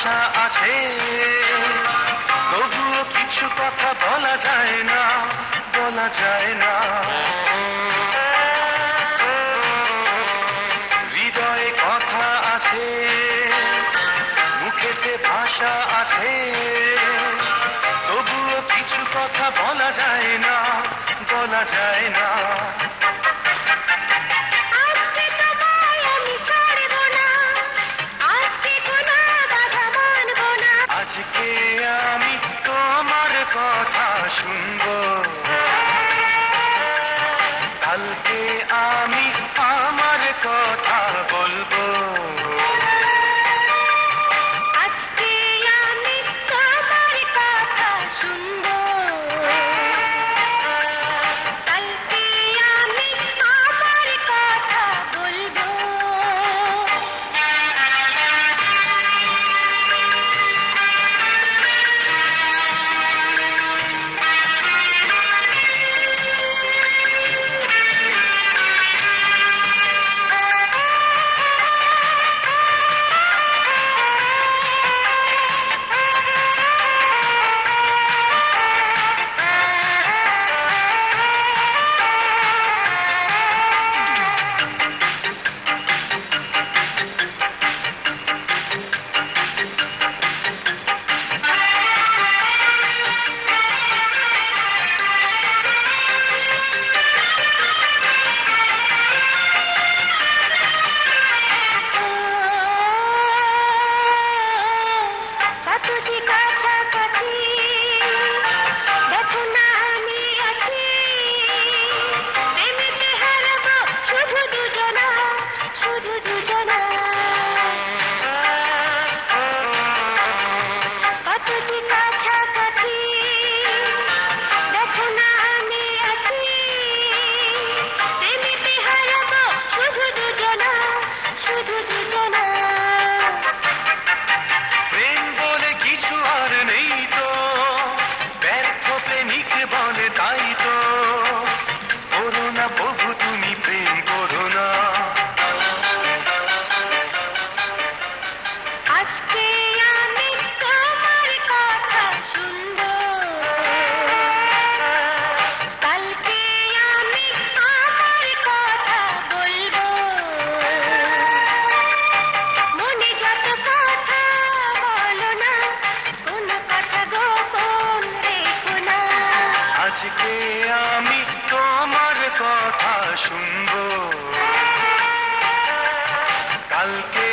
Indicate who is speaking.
Speaker 1: আশা আছে। তবুও কিছু কথা বলা যায় না, বলা যায় না। হৃদয়ে কথা
Speaker 2: আছে, মুখেতে ভাষা আছে।
Speaker 1: তবুও কিছু কথা বলা যায় না, বলা যায় না।
Speaker 2: কথা শুনব। কালকে আমি আমার কথা
Speaker 1: আজকে আমি তোমার কথা শুনব। কালকে